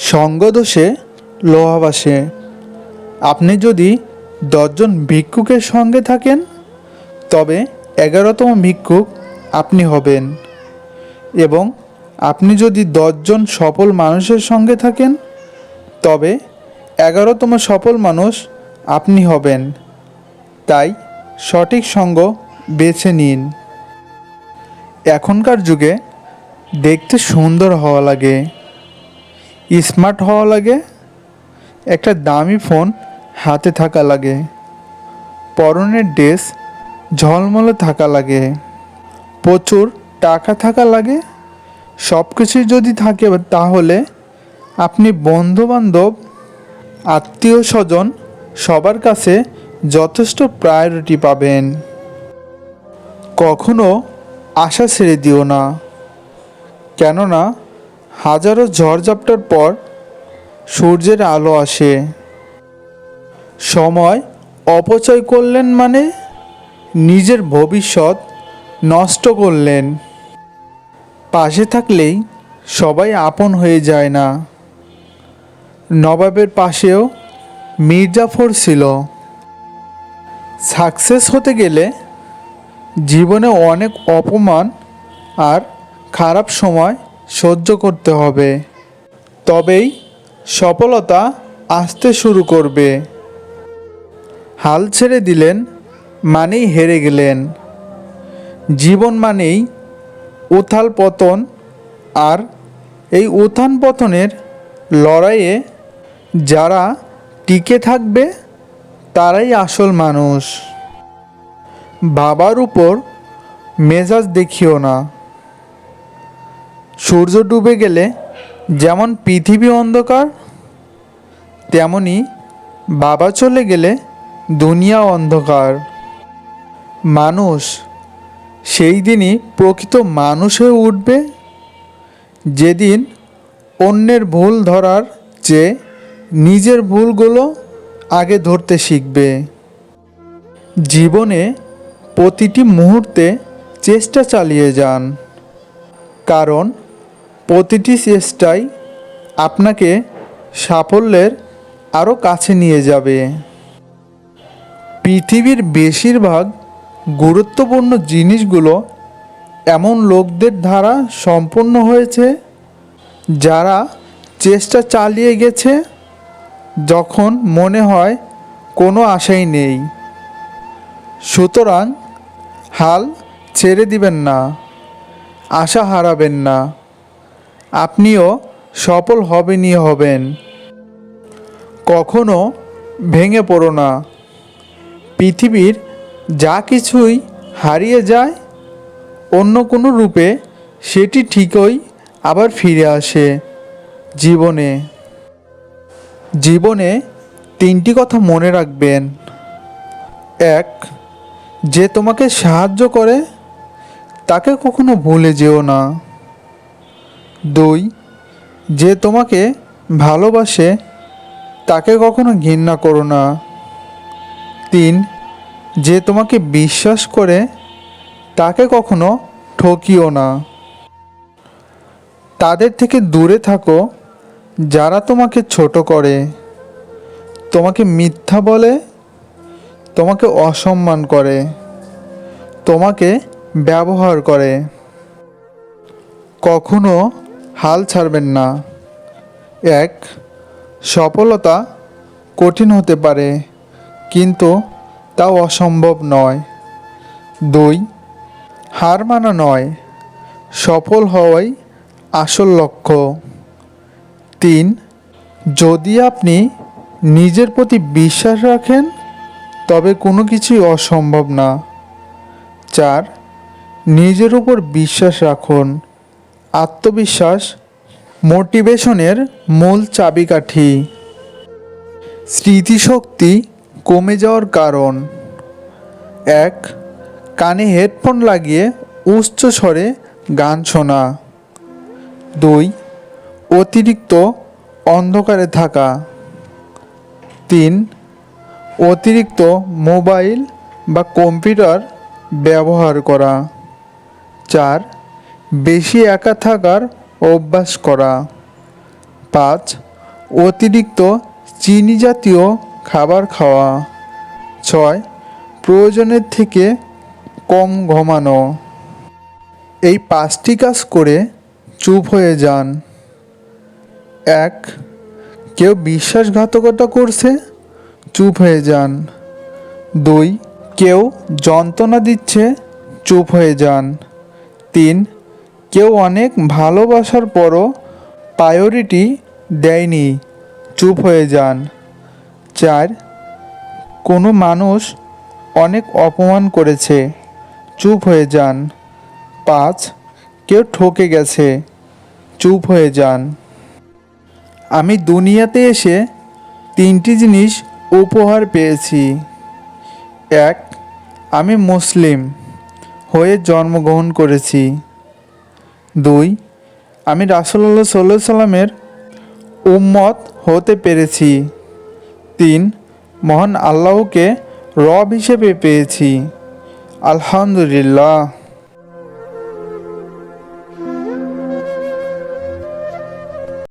সঙ্গদোষে লোহা বাসে আপনি যদি দশজন ভিক্ষুকের সঙ্গে থাকেন, তবে এগারোতম ভিক্ষুক আপনি হবেন। এবং আপনি যদি দশজন সফল মানুষের সঙ্গে থাকেন, তবে এগারোতম সফল মানুষ আপনি হবেন। তাই সঠিক সঙ্গ বেছে নিন। এখনকার যুগে দেখতে সুন্দর হওয়া লাগে। স্মার্ট হওয়া লাগে, একটা দামি ফোন হাতে থাকা লাগে, পরনের ড্রেস ঝলমলে থাকা লাগে, প্রচুর টাকা থাকা লাগে সব কিছুই যদি থাকে তাহলে আপনি বন্ধুবান্ধব আত্মীয় স্বজন সবার কাছে যথেষ্ট প্রায়োরিটি পাবেন। কখনো আশা ছেড়ে দিও না। কেননা হাজারো ঝড়ঝাপটার পর সূর্যের আলো আসে। সময় অপচয় করলেন মানে নিজের ভবিষ্যৎ নষ্ট করলেন। পাশে থাকলেই সবাই আপন হয়ে যায় না। নবাবের পাশেও মির্জাফর ছিল। সাকসেস হতে গেলে জীবনে অনেক অপমান আর খারাপ সময় সহ্য করতে হবে। তবেই সফলতা আসতে শুরু করবে। হাল ছেড়ে দিলেন, মানেই হেরে গেলেন। জীবন মানেই উথাল পতন, আর এই উত্থান পতনের লড়াইয়ে যারা টিকে থাকবে, তারাই আসল মানুষ। বাবার উপর মেজাজ দেখিও না। সূর্য ডুবে গেলে যেমন পৃথিবী অন্ধকার, তেমনি বাবা চলে গেলে দুনিয়া অন্ধকার। মানুষ সেই দিনই প্রকৃত মানুষ হয়ে উঠবে, যেদিন অন্যের ভুল ধরার চেয়ে নিজের ভুলগুলো আগে ধরতে শিখবে। জীবনে প্রতিটি মুহূর্তে চেষ্টা চালিয়ে যান, কারণ প্রতিটি চেষ্টাই আপনাকে সাফল্যের আরও কাছে নিয়ে যাবে। পৃথিবীর বেশিরভাগ গুরুত্বপূর্ণ জিনিসগুলো এমন লোকদের দ্বারা সম্পন্ন হয়েছে, যারা চেষ্টা চালিয়ে গেছে যখন মনে হয় কোনো আশাই নেই। সুতরাং হাল ছেড়ে দিবেন না, আশা হারাবেন না। আপনিও সফল হবেনই হবেন। কখনো ভেঙে পড়ো না। পৃথিবীর যা কিছুই হারিয়ে যায়, অন্য কোনো রূপে সেটি ঠিকই আবার ফিরে আসে জীবনে। জীবনে তিনটি কথা মনে রাখবেন। এক, যে তোমাকে সাহায্য করে, তাকে কখনো ভুলে যেও না। দুই, যে তোমাকে ভালোবাসে, তাকে কখনো ঘৃণা করো না। তিন, যে তোমাকে বিশ্বাস করে, তাকে কখনো ঠকিও না। তাদের থেকে দূরে থাকো, যারা তোমাকে ছোট করে। তোমাকে মিথ্যা বলে, তোমাকে অসম্মান করে, তোমাকে ব্যবহার করে। কখনো হাল ছাড়বেন না। এক, সফলতা কঠিন হতে পারে, কিন্তু তাও অসম্ভব নয়। দুই, হার মানা নয়, সফল হওয়াই আসল লক্ষ্য। তিন, যদি আপনি নিজের প্রতি বিশ্বাস রাখেন, তবে কোনো কিছুই অসম্ভব না। চার, নিজের উপর বিশ্বাস রাখুন। আত্মবিশ্বাস মোটিভেশনের মূল চাবিকাঠি। স্মৃতিশক্তি কমে যাওয়ার কারণ। এক, কানে হেডফোন লাগিয়ে উচ্চ স্বরে গান শোনা। দুই, অতিরিক্ত অন্ধকারে থাকা। তিন, অতিরিক্ত মোবাইল বা কম্পিউটার ব্যবহার করা। চার বেশি একা থাকার অভ্যাস করা। পাঁচ, অতিরিক্ত চিনি জাতীয় খাবার খাওয়া। ছয়, প্রয়োজনের থেকে কম ঘুমানো। এই পাঁচটি কাজ করে চুপ হয়ে যান। এক, কেউ বিশ্বাসঘাতকতা করছে, চুপ হয়ে যান। দুই, কেউ যন্ত্রণা দিচ্ছে, চুপ হয়ে যান। তিন কেউ অনেক ভালোবাসার পরও প্রায়োরিটি দেয়নি। চুপ হয়ে যান। চার, কোনো মানুষ অনেক অপমান করেছে। চুপ হয়ে যান। পাঁচ, কেউ ঠকে গেছে। চুপ হয়ে যান। আমি দুনিয়াতে এসে তিনটি জিনিস উপহার পেয়েছি। এক, আমি মুসলিম হয়ে জন্মগ্রহণ করেছি। দুই, আমি রাসুল্লাহ সাল্লাহ সাল্লামের উম্মত হতে পেরেছি। তিন, মহান আল্লাহকে রব হিসেবে পেয়েছি। আলহামদুলিল্লাহ।